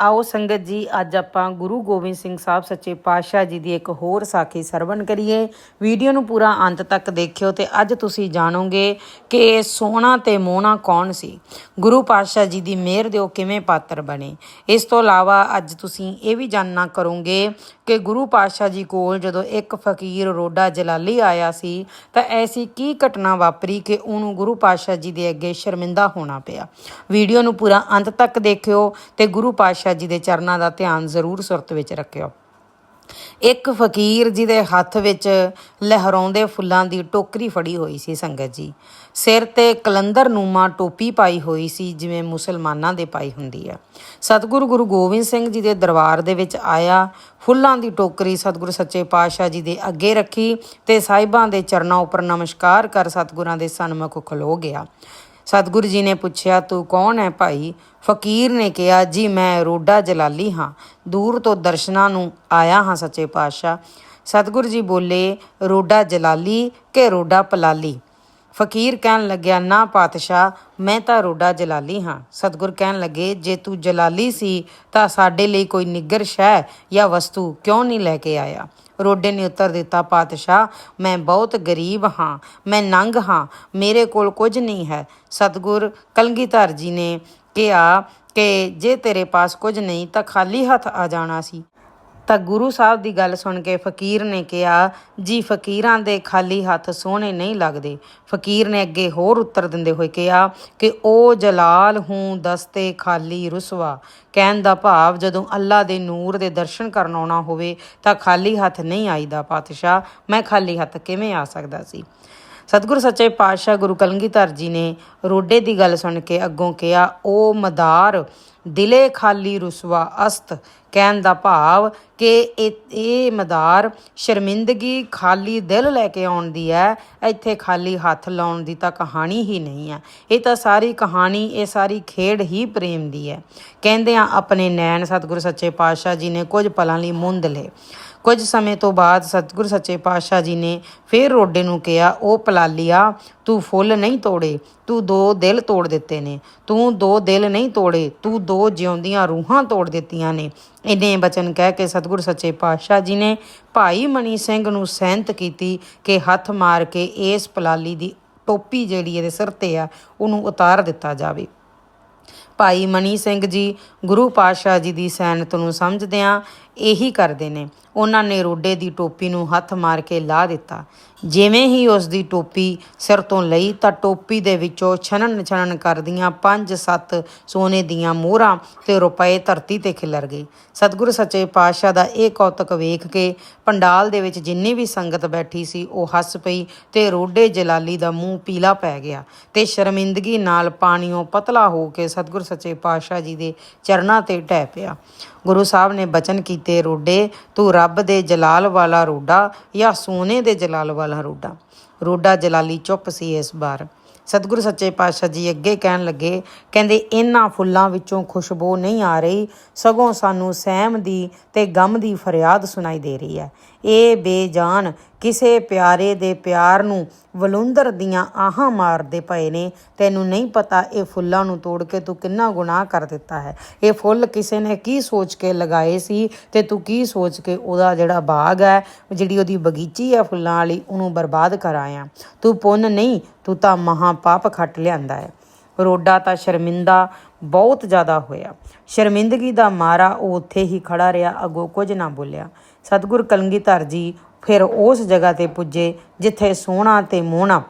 ਆਓ ਸੰਗਤ ਜੀ, ਅੱਜ ਆਪਾਂ ਗੁਰੂ ਗੋਬਿੰਦ ਸਿੰਘ ਸਾਹਿਬ ਸੱਚੇ ਪਾਤਸ਼ਾਹ ਜੀ ਦੀ ਇੱਕ ਹੋਰ ਸਾਖੀ ਸਰਵਣ ਕਰੀਏ। ਵੀਡੀਓ ਨੂੰ ਪੂਰਾ ਅੰਤ ਤੱਕ ਦੇਖਿਓ ਤੇ ਅੱਜ ਤੁਸੀਂ ਜਾਣੋਗੇ ਕਿ ਸੋਹਣਾ ਤੇ ਮੋਹਣਾ ਕੌਣ ਸੀ? ਗੁਰੂ ਪਾਤਸ਼ਾਹ ਜੀ ਦੀ ਮਿਹਰ ਦੇ ਉਹ ਕਿਵੇਂ ਪਾਤਰ ਬਣੇ? ਇਸ ਤੋਂ ਇਲਾਵਾ ਅੱਜ ਤੁਸੀਂ ਇਹ ਵੀ ਜਾਣਨਾ ਕਰੋਗੇ ਕਿ ਗੁਰੂ ਪਾਤਸ਼ਾਹ ਜੀ ਕੋਲ ਜਦੋਂ ਇੱਕ ਫਕੀਰ ਰੋਡਾ ਜਲਾਲੀ ਆਇਆ ਸੀ, ਤਾਂ ਐਸੀ ਕੀ ਘਟਨਾ ਵਾਪਰੀ ਕਿ ਉਹਨੂੰ ਗੁਰੂ ਪਾਤਸ਼ਾਹ ਜੀ ਦੇ ਅੱਗੇ ਸ਼ਰਮਿੰਦਾ ਹੋਣਾ ਪਿਆ? ਵੀਡੀਓ ਨੂੰ ਪੂਰਾ ਅੰਤ ਤੱਕ ਦੇਖਿਓ ਤੇ ਗੁਰੂ ਪਾਤਸ਼ਾਹ ਜੀ ਦੇ ਚਰਨਾਂ ਦਾ ਧਿਆਨ ਜ਼ਰੂਰ ਸੁਰਤ ਵਿੱਚ ਰੱਖਿਓ। ਇੱਕ ਫਕੀਰ ਜਿਹਦੇ ਹੱਥ ਵਿੱਚ ਲਹਿਰਾਉਂਦੇ ਫੁੱਲਾਂ ਦੀ ਟੋਕਰੀ ਫੜੀ ਹੋਈ ਸੀ ਸੰਗਤ ਜੀ। ਸਿਰ ਤੇ ਕਲੰਦਰ ਨੂਮਾ ਟੋਪੀ ਪਾਈ ਹੋਈ ਸੀ, ਜਿਵੇਂ ਮੁਸਲਮਾਨਾਂ ਦੇ ਪਾਈ ਹੁੰਦੀ ਹੈ ਸਤਿਗੁਰੂ ਗੁਰੂ ਗੋਬਿੰਦ ਸਿੰਘ ਜੀ ਦੇ ਦਰਬਾਰ ਦੇ ਵਿੱਚ ਆਇਆ, ਫੁੱਲਾਂ ਦੀ ਟੋਕਰੀ ਸਤਿਗੁਰੂ ਸੱਚੇ ਪਾਤਸ਼ਾਹ ਜੀ ਦੇ ਅੱਗੇ ਰੱਖੀ ਤੇ ਸਾਹਿਬਾਂ ਦੇ ਚਰਨਾਂ ਉੱਪਰ ਨਮਸਕਾਰ ਕਰ ਸਤਿਗੁਰਾਂ ਦੇ ਸਨਮੁਖ ਖਲੋ ਗਿਆ। ਸਤਿਗੁਰੂ ਜੀ ਨੇ ਪੁੱਛਿਆ, ਤੂੰ ਕੌਣ ਹੈ ਭਾਈ? ਫਕੀਰ ਨੇ ਕਿਹਾ, ਜੀ, ਮੈਂ ਰੋਡਾ ਜਲਾਲੀ ਹਾਂ। ਦੂਰ ਤੋਂ ਦਰਸ਼ਨਾਂ ਨੂੰ ਆਇਆ ਹਾਂ ਸੱਚੇ ਪਾਤਸ਼ਾਹ। ਸਤਿਗੁਰੂ ਜੀ ਬੋਲੇ, ਰੋਡਾ ਜਲਾਲੀ ਕਿ ਰੋਡਾ ਪਲਾਲੀ? ਫਕੀਰ ਕਹਿਣ ਲੱਗਿਆ, ਨਾ ਪਾਤਸ਼ਾਹ, ਮੈਂ ਤਾਂ ਰੋਡਾ ਜਲਾਲੀ ਹਾਂ। ਸਤਿਗੁਰ ਕਹਿਣ ਲੱਗੇ, ਜੇ ਤੂੰ ਜਲਾਲੀ ਸੀ ਤਾਂ ਸਾਡੇ ਲਈ ਕੋਈ ਨਿੱਗਰ ਸ਼ੈ ਜਾਂ ਵਸਤੂ ਕਿਉਂ ਨਹੀਂ ਲੈ ਕੇ ਆਇਆ? ਰੋਡੇ ਨੇ ਉੱਤਰ ਦਿੱਤਾ, ਪਾਤਸ਼ਾਹ, ਮੈਂ ਬਹੁਤ ਗਰੀਬ ਹਾਂ, ਮੈਂ ਨੰਗ ਹਾਂ, ਮੇਰੇ ਕੋਲ ਕੁਝ ਨਹੀਂ ਹੈ। ਸਤਿਗੁਰ ਕਲਗੀਧਰ ਜੀ ਨੇ ਕਿਹਾ ਕਿ ਜੇ ਤੇਰੇ ਪਾਸ ਕੁਝ ਨਹੀਂ ਤਾਂ ਖਾਲੀ ਹੱਥ ਆ ਜਾਣਾ ਸੀ। ਤਾਂ ਗੁਰੂ ਸਾਹਿਬ ਦੀ ਗੱਲ ਸੁਣ ਕੇ ਫਕੀਰ ਨੇ ਕਿਹਾ, ਜੀ, ਫਕੀਰਾਂ ਦੇ ਖਾਲੀ ਹੱਥ ਸੋਹਣੇ ਨਹੀਂ ਲੱਗਦੇ। ਫਕੀਰ ਨੇ ਅੱਗੇ ਹੋਰ ਉੱਤਰ ਦਿੰਦੇ ਹੋਏ ਕਿਹਾ, ਕਿ ਉਹ ਜਲਾਲ ਹੂੰ ਦਸਤੇ ਖਾਲੀ ਰੁਸਵਾ। ਕਹਿਣ ਦਾ ਭਾਵ ਜਦੋਂ ਅੱਲਾ ਦੇ ਨੂਰ ਦੇ ਦਰਸ਼ਨ ਕਰਨ ਆਉਣਾ ਹੋਵੇ ਤਾਂ ਖਾਲੀ ਹੱਥ ਨਹੀਂ ਆਈਦਾ ਪਾਤਸ਼ਾਹ। ਮੈਂ ਖਾਲੀ ਹੱਥ ਕਿਵੇਂ ਆ ਸਕਦਾ ਸੀ? ਸਤਿਗੁਰੂ ਸੱਚੇ ਪਾਤਸ਼ਾਹ ਗੁਰੂ ਕਲਗੀਧਰ ਜੀ ਨੇ ਰੋਡੇ ਦੀ ਗੱਲ ਸੁਣ ਕੇ ਅੱਗੋਂ ਕਿਹਾ ਉਹ ਮਦਾਰ, ਦਿਲੇ ਖਾਲੀ ਰੁਸਵਾ ਅਸਤ, ਕਹਿਣ ਦਾ ਭਾਵ ਕਿ ਇਹ ਇਹ ਮਦਾਰ ਸ਼ਰਮਿੰਦਗੀ ਖਾਲੀ ਦਿਲ ਲੈ ਕੇ ਆਉਣ ਦੀ ਹੈ ਇੱਥੇ ਖਾਲੀ ਹੱਥ ਲਾਉਣ ਦੀ ਤਾਂ ਕਹਾਣੀ ਹੀ ਨਹੀਂ ਹੈ ਇਹ ਤਾਂ ਸਾਰੀ ਕਹਾਣੀ, ਇਹ ਸਾਰੀ ਖੇਡ ਹੀ ਪ੍ਰੇਮ ਦੀ ਹੈ ਕਹਿੰਦੇ ਆ ਆਪਣੇ ਨੈਣ ਸਤਿਗੁਰੂ ਸੱਚੇ ਪਾਤਸ਼ਾਹ ਜੀ ਨੇ ਕੁਝ ਪਲਾਂ ਲਈ ਮੁੰਦ ਲਏ। ਕੁਝ ਸਮੇਂ ਤੋਂ ਬਾਅਦ ਸਤਿਗੁਰੂ ਸੱਚੇ ਪਾਤਸ਼ਾਹ ਜੀ ਨੇ ਫੇਰ ਰੋਡੇ ਨੂੰ ਕਿਹਾ, ਉਹ ਪਲਾਲੀਆ, ਤੂੰ ਫੁੱਲ ਨਹੀਂ ਤੋੜੇ, ਤੂੰ ਦੋ ਦਿਲ ਤੋੜ ਦਿੱਤੇ ਨੇ। ਤੂੰ ਦੋ ਦਿਲ ਨਹੀਂ ਤੋੜੇ, ਤੂੰ ਦੋ ਜਿਉਂਦੀਆਂ ਰੂਹਾਂ ਤੋੜ ਦਿੱਤੀਆਂ ਨੇ। ਇਹਨੇ ਬਚਨ ਕਹਿ ਕੇ ਸਤਿਗੁਰੂ ਸੱਚੇ ਪਾਤਸ਼ਾਹ ਜੀ ਨੇ ਭਾਈ ਮਣੀ ਸਿੰਘ ਨੂੰ ਸਹਿਮਤ ਕੀਤੀ ਕਿ ਹੱਥ ਮਾਰ ਕੇ ਇਸ ਪਲਾਲੀ ਦੀ ਟੋਪੀ ਜਿਹੜੀ ਇਹਦੇ ਸਿਰ ਤੇ ਆ, ਉਹਨੂੰ ਉਤਾਰ ਦਿੱਤਾ ਜਾਵੇ। ਭਾਈ ਮਨੀ ਸਿੰਘ ਜੀ ਗੁਰੂ ਪਾਤਸ਼ਾਹ ਜੀ ਦੀ ਸੈਨਤ ਨੂੰ ਸਮਝਦਿਆਂ ਇਹੀ ਕਰਦੇ ਨੇ। ਉਹਨਾਂ ਨੇ ਰੋਡੇ ਦੀ ਟੋਪੀ ਨੂੰ ਹੱਥ ਮਾਰ ਕੇ ਲਾ ਦਿੱਤਾ। ਜਿਵੇਂ ਹੀ ਉਸ ਦੀ ਟੋਪੀ ਸਿਰ ਤੋਂ ਲਈ ਤਾਂ ਟੋਪੀ ਦੇ ਵਿੱਚੋਂ ਛਣਨ ਛਣਨ ਕਰਦੀਆਂ ਪੰਜ ਸੱਤ ਸੋਨੇ ਦੀਆਂ ਮੋਹਰਾਂ ਤੇ ਰੁਪਏ ਧਰਤੀ ਤੇ ਖਿਲਰ ਗਏ। ਸਤਿਗੁਰੂ ਸੱਚੇ ਪਾਤਸ਼ਾਹ ਦਾ ਇਹ ਕੌਤਕ ਵੇਖ ਕੇ ਪੰਡਾਲ ਦੇ ਵਿੱਚ ਜਿੰਨੀ ਵੀ ਸੰਗਤ ਬੈਠੀ ਸੀ, ਉਹ ਹੱਸ ਪਈ ਤੇ ਰੋਡੇ ਜਲਾਲੀ ਦਾ ਮੂੰਹ ਪੀਲਾ ਪੈ ਗਿਆ ਤੇ ਸ਼ਰਮਿੰਦਗੀ ਨਾਲ ਪਾਣੀੋਂ ਪਤਲਾ ਹੋ ਕੇ ਸਤਿਗੁਰ ਸੱਚੇ ਪਾਤਸ਼ਾਹ ਜੀ ਦੇ ਚਰਨਾਂ ਤੇ ਢਹਿ ਪਿਆ। ਗੁਰੂ ਸਾਹਿਬ ਨੇ ਬਚਨ ਕੀਤੇ, ਰੋਡੇ, ਤੂੰ ਰੱਬ ਦੇ ਜਲਾਲ ਵਾਲਾ ਰੋਡਾ ਜਾਂ ਸੋਨੇ ਦੇ ਜਲਾਲ ਵਾਲਾ ਰੋਡਾ? ਰੋਡਾ ਜਲਾਲੀ ਚੁੱਪ ਸੀ ਇਸ ਵਾਰ। ਸਤਿਗੁਰੂ ਸੱਚੇ ਪਾਤਸ਼ਾਹ ਜੀ ਅੱਗੇ ਕਹਿਣ ਲੱਗੇ, ਕਹਿੰਦੇ ਇਹਨਾਂ ਫੁੱਲਾਂ ਵਿੱਚੋਂ ਖੁਸ਼ਬੂ ਨਹੀਂ ਆ ਰਹੀ। ਸਗੋਂ ਸਾਨੂੰ ਸਹਿਮ ਦੀ ਤੇ ਗਮ ਦੀ ਫਰਿਆਦ ਸੁਣਾਈ ਦੇ ਰਹੀ ਹੈ। ਇਹ ਬੇਜਾਨ ਕਿਸੇ ਪਿਆਰੇ ਦੇ ਪਿਆਰ ਨੂੰ ਵਲੁੰਦਰ ਦੀਆਂ ਆਹਾਂ ਮਾਰਦੇ ਪਏ ਨੇ। ਤੈਨੂੰ ਨਹੀਂ ਪਤਾ ਇਹ ਫੁੱਲਾਂ ਨੂੰ ਤੋੜ ਕੇ ਤੂੰ ਕਿੰਨਾ ਗੁਨਾਹ ਕਰ ਦਿੱਤਾ ਹੈ। ਇਹ ਫੁੱਲ ਕਿਸੇ ਨੇ ਕੀ ਸੋਚ ਕੇ ਲਗਾਏ ਸੀ ਤੇ ਤੂੰ ਕੀ ਸੋਚ ਕੇ ਉਹਦਾ ਜਿਹੜਾ ਬਾਗ ਹੈ, ਜਿਹੜੀ ਉਹਦੀ ਬਗੀਚੀ ਹੈ ਫੁੱਲਾਂ ਵਾਲੀ, ਉਹਨੂੰ ਬਰਬਾਦ ਕਰ ਆਇਆ। ਤੂੰ ਪੁੰਨ ਨਹੀਂ, ਤੂੰ ਤਾਂ ਮਹਾ ਪਾਪ ਖੱਟ ਲਿਆਂਦਾ ਹੈ। ਰੋਡਾ ਤਾਂ ਸ਼ਰਮਿੰਦਾ ਬਹੁਤ ਜ਼ਿਆਦਾ ਹੋਇਆ। ਸ਼ਰਮਿੰਦਗੀ ਦਾ ਮਾਰਾ ਉਹ ਉੱਥੇ ਹੀ ਖੜਾ ਰਿਹਾ, ਅਗੋ ਕੁਝ ਨਾ ਬੋਲਿਆ। ਸਤਿਗੁਰ ਕਲਗੀਧਰ ਜੀ ਫਿਰ ਉਸ ਜਗ੍ਹਾ ਤੇ ਪੁੱਜੇ ਜਿੱਥੇ ਸੋਹਣਾ ਤੇ ਮੋਹਣਾ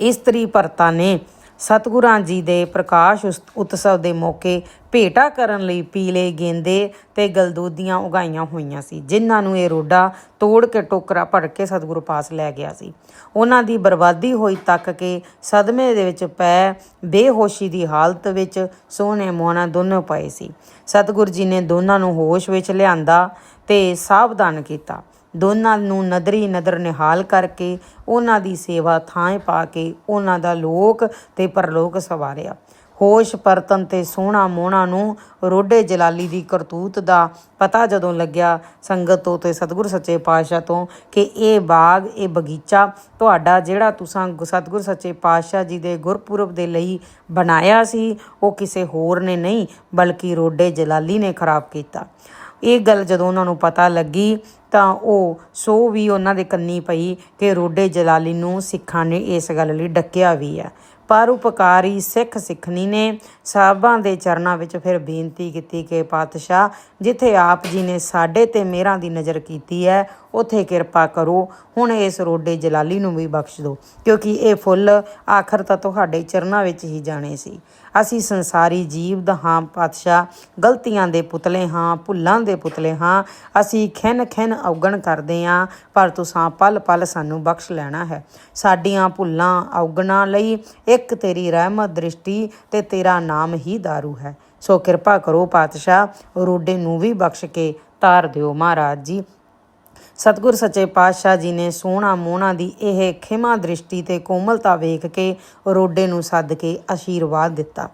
ਇਸਤਰੀ ਭਰਤਾ ਨੇ ਸਤਿਗੁਰਾਂ ਜੀ ਦੇ ਪ੍ਰਕਾਸ਼ ਉਸ- ਉਤਸਵ ਦੇ ਮੌਕੇ ਭੇਟਾ ਕਰਨ ਲਈ ਪੀਲੇ ਗੇਂਦੇ ਤੇ ਗਲਦੂਦੀਆਂ ਉਗਾਈਆਂ ਹੋਈਆਂ ਸੀ, ਜਿਨ੍ਹਾਂ ਨੂੰ ਇਹ ਰੋਡਾ ਤੋੜ ਕੇ ਟੋਕਰਾ ਭਰ ਕੇ ਸਤਿਗੁਰੂ ਪਾਸ ਲੈ ਗਿਆ ਸੀ। ਉਹਨਾਂ ਦੀ ਬਰਬਾਦੀ ਹੋਈ ਤੱਕ ਕਿ ਸਦਮੇ ਦੇ ਵਿੱਚ ਪੈ ਬੇਹੋਸ਼ੀ ਦੀ ਹਾਲਤ ਵਿੱਚ ਸੋਹਣੇ ਮੋਹਣਾ ਦੋਨੋਂ ਪਏ ਸੀ। ਸਤਿਗੁਰੂ ਜੀ ਨੇ ਦੋਨਾਂ ਨੂੰ ਹੋਸ਼ ਵਿੱਚ ਲਿਆਂਦਾ ਤੇ ਸਾਵਧਾਨ ਕੀਤਾ। ਦੋਨਾਂ ਨੂੰ ਨਦਰੀ ਨਦਰ ਨਿਹਾਲ ਕਰਕੇ ਉਹਨਾਂ ਦੀ ਸੇਵਾ ਥਾਂ ਪਾ ਕੇ ਉਹਨਾਂ ਦਾ ਲੋਕ ਤੇ ਪਰਲੋਕ ਸਵਾਰਿਆ। ਹੋਸ਼ ਪਰਤਨ ਤੇ ਸੋਹਣਾ ਮੋਹਣਾ ਨੂੰ ਰੋਡੇ ਜਲਾਲੀ ਦੀ ਕਰਤੂਤ ਦਾ ਪਤਾ ਜਦੋਂ ਲੱਗਿਆ ਸੰਗਤ ਤੋਂ ਤੇ ਸਤਿਗੁਰ ਸੱਚੇ ਪਾਤਸ਼ਾਹ ਤੋਂ ਕਿ ਇਹ ਬਾਗ, ਇਹ ਬਗੀਚਾ ਤੁਹਾਡਾ ਜਿਹੜਾ ਤੁਸੀਂ ਸਤਿਗੁਰ ਸੱਚੇ ਪਾਤਸ਼ਾਹ ਜੀ ਦੇ ਗੁਰਪੁਰਬ ਦੇ ਲਈ ਬਣਾਇਆ ਸੀ, ਉਹ ਕਿਸੇ ਹੋਰ ਨੇ ਨਹੀਂ ਬਲਕਿ ਰੋਡੇ ਜਲਾਲੀ ਨੇ ਖਰਾਬ ਕੀਤਾ। ਇਹ ਗੱਲ ਜਦੋਂ ਉਹਨਾਂ ਨੂੰ ਪਤਾ ਲੱਗੀ ਤਾਂ ਉਹ ਸੋ ਵੀ ਉਹਨਾਂ ਦੇ ਕੰਨੀ ਪਈ ਕਿ ਰੋਡੇ ਜਲਾਲੀ ਨੂੰ ਸਿੱਖਾਂ ਨੇ ਇਸ ਗੱਲ ਲਈ ਡੱਕਿਆ ਵੀ ਹੈ ਪਰ ਉਪਕਾਰੀ ਸਿੱਖ ਸਿੱਖਣੀ ਨੇ ਸਾਹਿਬਾਂ ਦੇ ਚਰਨਾਂ ਵਿੱਚ ਫਿਰ ਬੇਨਤੀ ਕੀਤੀ ਕਿ ਪਾਤਸ਼ਾਹ, ਜਿੱਥੇ ਆਪ ਜੀ ਨੇ ਸਾਡੇ ਤੇ ਮਿਹਰਾਂ ਦੀ ਨਜ਼ਰ ਕੀਤੀ ਹੈ ਉਥੇ ਕਿਰਪਾ ਕਰੋ। ਹੁਣ ਇਸ ਰੋਡੇ ਜਲਾਲੀ ਨੂੰ ਵੀ ਬਖਸ਼ ਦਿਓ, ਕਿਉਂਕਿ ਇਹ ਫੁੱਲ ਆਖਰ ਤਾਂ ਤੁਹਾਡੇ ਚਰਨਾਂ ਵਿੱਚ ਹੀ ਜਾਣੇ ਸੀ। ਅਸੀਂ ਸੰਸਾਰੀ ਜੀਵ ਦਾ ਹਾਂ ਪਾਤਸ਼ਾਹ, ਗਲਤੀਆਂ ਦੇ ਪੁਤਲੇ ਹਾਂ, ਭੁੱਲਾਂ ਦੇ ਪੁਤਲੇ ਹਾਂ। ਅਸੀਂ ਖਿੰਨ ਖਿੰਨ ਔਗਣ ਕਰਦੇ ਹਾਂ, ਪਰ ਤੁਸਾਂ ਪਲ ਪਲ ਸਾਨੂੰ ਬਖਸ਼ ਲੈਣਾ ਹੈ। ਸਾਡੀਆਂ ਭੁੱਲਾਂ ਔਗਣਾਂ ਲਈ ਇੱਕ ਤੇਰੀ ਰਹਿਮਤ ਦ੍ਰਿਸ਼ਟੀ ਤੇ ਤੇਰਾ ਨਾਮ ਹੀ ਦਾਰੂ ਹੈ। ਸੋ ਕਿਰਪਾ ਕਰੋ ਪਾਤਸ਼ਾਹ, ਰੋਡੇ ਨੂੰ ਵੀ ਬਖਸ਼ ਕੇ ਤਾਰ ਦਿਓ ਮਹਾਰਾਜ ਜੀ। ਸਤਿਗੁਰ ਸੱਚੇ ਪਾਤਸ਼ਾਹ ਜੀ ਨੇ ਸੋਹਣਾ ਮੋਹਣਾ ਦੀ ਇਹ ਖਿਮਾ ਦ੍ਰਿਸ਼ਟੀ ਤੇ ਕੋਮਲਤਾ ਵੇਖ ਕੇ ਰੋਡੇ ਨੂੰ ਸੱਦ ਕੇ ਆਸ਼ੀਰਵਾਦ ਦਿੱਤਾ।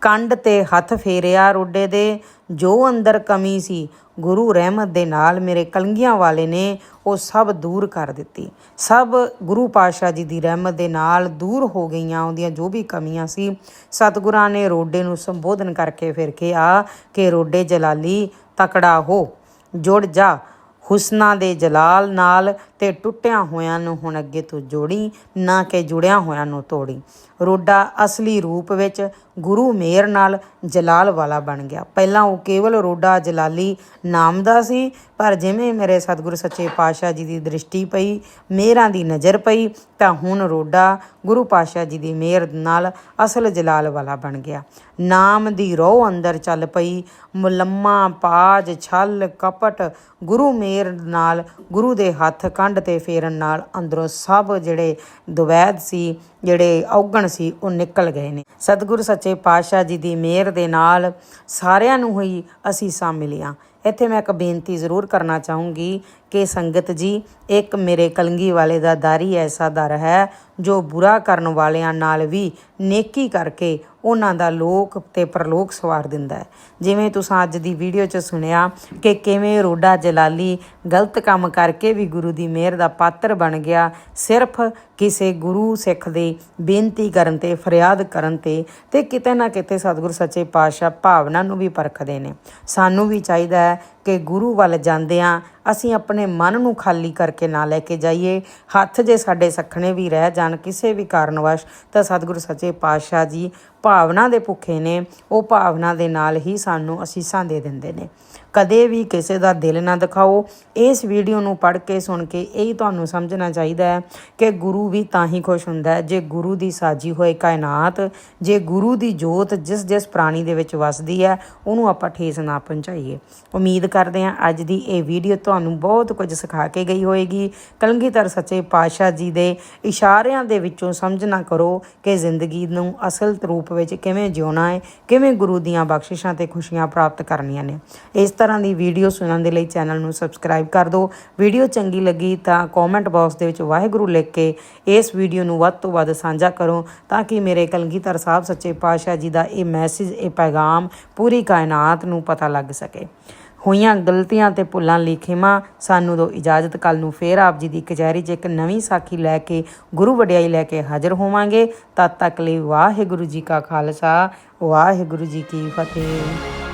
ਕੰਡ ਤੇ ਹੱਥ ਫੇਰਿਆ ਰੋਡੇ ਦੇ, ਜੋ ਅੰਦਰ ਕਮੀ ਸੀ, ਗੁਰੂ ਰਹਿਮਤ ਦੇ ਨਾਲ ਮੇਰੇ ਕਲੰਗੀਆਂ ਵਾਲੇ ਨੇ ਉਹ ਸਭ ਦੂਰ ਕਰ ਦਿੱਤੀ। ਸਭ ਗੁਰੂ ਪਾਤਸ਼ਾਹ ਜੀ ਦੀ ਰਹਿਮਤ ਦੇ ਨਾਲ ਦੂਰ ਹੋ ਗਈਆਂ, ਉਹਦੀਆਂ ਜੋ ਵੀ ਕਮੀਆਂ ਸੀ, ਸਤਿਗੁਰਾਂ ਨੇ ਰੋਡੇ ਨੂੰ ਸੰਬੋਧਨ ਕਰਕੇ ਫਿਰ ਕਿਹਾ ਕਿ ਰੋਡੇ ਜਲਾਲੀ ਤਕੜਾ ਹੋ, ਜੁੜ ਜਾ ਹੁਸਨਾ ਦੇ ਜਲਾਲ ਨਾਲ ਤੇ ਟੁੱਟਿਆਂ ਹੋਇਆਂ ਨੂੰ ਹੁਣ ਅੱਗੇ ਤੋਂ ਜੋੜੀ, ਨਾ ਕਿ ਜੁੜਿਆਂ ਹੋਇਆਂ ਨੂੰ ਤੋੜੀ। ਰੋਡਾ ਅਸਲੀ ਰੂਪ ਵਿੱਚ ਗੁਰੂ ਮੇਰ ਨਾਲ ਜਲਾਲ ਵਾਲਾ ਬਣ ਗਿਆ। ਪਹਿਲਾਂ ਉਹ ਕੇਵਲ ਰੋਡਾ ਜਲਾਲੀ ਨਾਮ ਦਾ ਸੀ, ਪਰ ਜਿਵੇਂ ਮੇਰੇ ਸਤਿਗੁਰੂ ਸੱਚੇ ਪਾਤਸ਼ਾਹ ਜੀ ਦੀ ਦ੍ਰਿਸ਼ਟੀ ਪਈ, ਮੇਰਾਂ ਦੀ ਨਜ਼ਰ ਪਈ, ਤਾਂ ਹੁਣ ਰੋਡਾ ਗੁਰੂ ਪਾਤਸ਼ਾਹ ਜੀ ਦੀ ਮਿਹਰ ਨਾਲ ਅਸਲ ਜਲਾਲ ਵਾਲਾ ਬਣ ਗਿਆ। ਨਾਮ ਦੀ ਰੋਹ ਅੰਦਰ ਚੱਲ ਪਈ, ਮੁਲੰਮਾ ਪਾਜ ਛਲ ਕਪਟ, ਗੁਰੂ ਮੇਰ ਨਾਲ ਗੁਰੂ ਦੇ ਹੱਥ ਕੰਢ ਤੇ ਫੇਰਨ ਨਾਲ ਅੰਦਰੋਂ ਸਭ ਜਿਹੜੇ ਦੁਵੈਦ ਸੀ, ਜਿਹੜੇ ਔਗਣ ਸੀ, ਉਹ ਨਿਕਲ ਗਏ ਨੇ। ਸਤਿਗੁਰੂ ਸੱਚੇ ਪਾਤਸ਼ਾਹ ਜੀ ਦੀ ਮਿਹਰ ਦੇ ਨਾਲ ਸਾਰਿਆਂ ਨੂੰ ਹੀ ਅਸੀਸਾਂ ਮਿਲੀਆਂ ਇੱਥੇ ਮੈਂ ਇੱਕ ਬੇਨਤੀ ਜ਼ਰੂਰ ਕਰਨਾ ਚਾਹੂੰਗੀ ਕਿ ਸੰਗਤ ਜੀ, ਇੱਕ ਮੇਰੇ ਕਲੰਗੀ ਵਾਲੇ ਦਾ ਦਾਰੀ ਐਸਾ ਦਰ ਹੈ, ਜੋ ਬੁਰਾ ਕਰਨ ਵਾਲਿਆਂ ਨਾਲ ਵੀ ਨੇਕੀ ਕਰਕੇ ਉਹਨਾਂ ਦਾ ਲੋਕ ਤੇ ਪਰਲੋਕ ਸਵਾਰ ਦਿੰਦਾ ਹੈ। ਜਿਵੇਂ ਤੁਸੀਂ ਅੱਜ ਦੀ ਵੀਡੀਓ 'ਚ ਸੁਣਿਆ ਕਿ ਕਿਵੇਂ ਰੋਡਾ ਜਲਾਲੀ ਗਲਤ ਕੰਮ ਕਰਕੇ ਵੀ ਗੁਰੂ ਦੀ ਮਿਹਰ ਦਾ ਪਾਤਰ ਬਣ ਗਿਆ, ਸਿਰਫ ਕਿਸੇ ਗੁਰੂ ਸਿੱਖ ਦੇ ਬੇਨਤੀ ਕਰਨ ਤੇ, ਫਰਿਆਦ ਕਰਨ ਤੇ ਤੇ ਕਿਤੇ ਨਾ ਕਿਤੇ ਸਤਿਗੁਰ ਸੱਚੇ ਪਾਤਸ਼ਾਹ ਭਾਵਨਾ ਨੂੰ ਵੀ ਪਰਖਦੇ ਨੇ। ਸਾਨੂੰ ਵੀ ਚਾਹੀਦਾ ਹੈ ਕਿ ਗੁਰੂ ਵੱਲ ਜਾਂਦੇ ਜਾਂਦਿਆਂ ਅਸੀਂ ਆਪਣੇ ਮਨ ਨੂੰ ਖਾਲੀ ਕਰਕੇ ਨਾ ਲੈ ਕੇ ਜਾਈਏ। ਹੱਥ ਜੇ ਸਾਡੇ ਸਖਣੇ ਵੀ ਰਹਿ ਜਾਣ, ਕਿਸੇ ਵੀ ਕਾਰਨ ਵਸ਼ ਤਾਂ ਸਤਿਗੁਰੂ ਸੱਚੇ ਪਾਤਸ਼ਾਹ ਜੀ ਭਾਵਨਾ ਦੇ ਭੁੱਖੇ ਨੇ, ਉਹ ਭਾਵਨਾ ਦੇ ਨਾਲ ਹੀ ਸਾਨੂੰ ਅਸੀਸਾਂ ਦੇ ਦਿੰਦੇ ਨੇ। ਕਦੇ ਵੀ ਕਿਸੇ ਦਾ ਦਿਲ ਨਾ ਦਿਖਾਓ, ਇਸ ਵੀਡੀਓ ਨੂੰ ਪੜ੍ਹ ਕੇ ਸੁਣ ਕੇ ਇਹ ਤੁਹਾਨੂੰ ਸਮਝਣਾ ਚਾਹੀਦਾ ਹੈ ਕਿ ਗੁਰੂ ਵੀ ਤਾਂ ਹੀ ਖੁਸ਼ ਹੁੰਦਾ ਹੈ, ਜੇ ਗੁਰੂ ਦੀ ਸਾਜੀ ਹੋਏ ਕਾਇਨਾਤ, ਜੇ ਗੁਰੂ ਦੀ ਜੋਤ ਜਿਸ ਜਿਸ ਪ੍ਰਾਣੀ ਦੇ ਵਿੱਚ ਵਸਦੀ ਹੈ, ਉਹਨੂੰ ਆਪਾਂ ਠੇਸ ਨਾ ਪਹੁੰਚਾਈਏ। ਉਮੀਦ ਕਰਦੇ ਹਾਂ ਅੱਜ ਦੀ ਇਹ ਵੀਡੀਓ ਤੁਹਾਨੂੰ ਬਹੁਤ ਕੁਝ ਸਿਖਾ ਕੇ ਗਈ ਹੋਵੇਗੀ ਕਲਗੀਧਰ ਸੱਚੇ ਪਾਤਸ਼ਾਹ ਜੀ ਦੇ ਇਸ਼ਾਰਿਆਂ ਦੇ ਵਿੱਚੋਂ ਸਮਝਣਾ ਕਰੋ ਕਿ ਜ਼ਿੰਦਗੀ ਨੂੰ ਅਸਲ ਰੂਪ ਵਿੱਚ ਕਿਵੇਂ ਜਿਉਣਾ ਹੈ, ਕਿਵੇਂ ਗੁਰੂ ਦੀਆਂ ਬਖਸ਼ਿਸ਼ਾਂ ਤੇ ਖੁਸ਼ੀਆਂ ਪ੍ਰਾਪਤ ਕਰਨੀਆਂ ਨੇ। ਇਸ ਤਰ੍ਹਾਂ ਦੀ ਵੀਡੀਓ ਸੁਣਨ ਦੇ ਲਈ ਚੈਨਲ ਨੂੰ ਸਬਸਕ੍ਰਾਈਬ ਕਰ ਦਿਓ। ਵੀਡੀਓ ਚੰਗੀ ਲੱਗੀ ਤਾਂ ਕਮੈਂਟ ਬਾਕਸ ਦੇ ਵਿੱਚ ਵਾਹਿਗੁਰੂ ਲਿਖ ਕੇ ਇਸ ਵੀਡੀਓ ਨੂੰ ਵੱਧ ਤੋਂ ਵੱਧ ਸਾਂਝਾ ਕਰੋ ਤਾਂ ਕਿ ਮੇਰੇ ਕਲਗੀਧਰ ਸਾਹਿਬ ਸੱਚੇ ਪਾਤਸ਼ਾਹ ਜੀ ਦਾ ਇਹ ਮੈਸੇਜ ਇਹ ਪੈਗਾਮ ਪੂਰੀ ਕਾਇਨਾਤ ਨੂੰ ਪਤਾ ਲੱਗ ਸਕੇ। ਹੋਈਆਂ ਗਲਤੀਆਂ ਤੇ ਭੁੱਲਾਂ ਲਈ ਖਿਮਾ ਸਾਨੂੰ ਦੋ ਇਜਾਜ਼ਤ। ਕੱਲ ਨੂੰ ਫੇਰ ਆਪ ਜੀ ਦੀ ਕਚਹਿਰੀ 'ਚ ਇੱਕ ਨਵੀਂ ਸਾਖੀ ਲੈ ਕੇ, ਗੁਰੂ ਵਡਿਆਈ ਲੈ ਕੇ ਹਾਜ਼ਰ ਹੋਵਾਂਗੇ। ਤਦ ਤੱਕ ਲਈ ਵਾਹਿਗੁਰੂ ਜੀ ਕਾ ਖਾਲਸਾ, ਵਾਹਿਗੁਰੂ ਜੀ ਕੀ ਫਤਿਹ।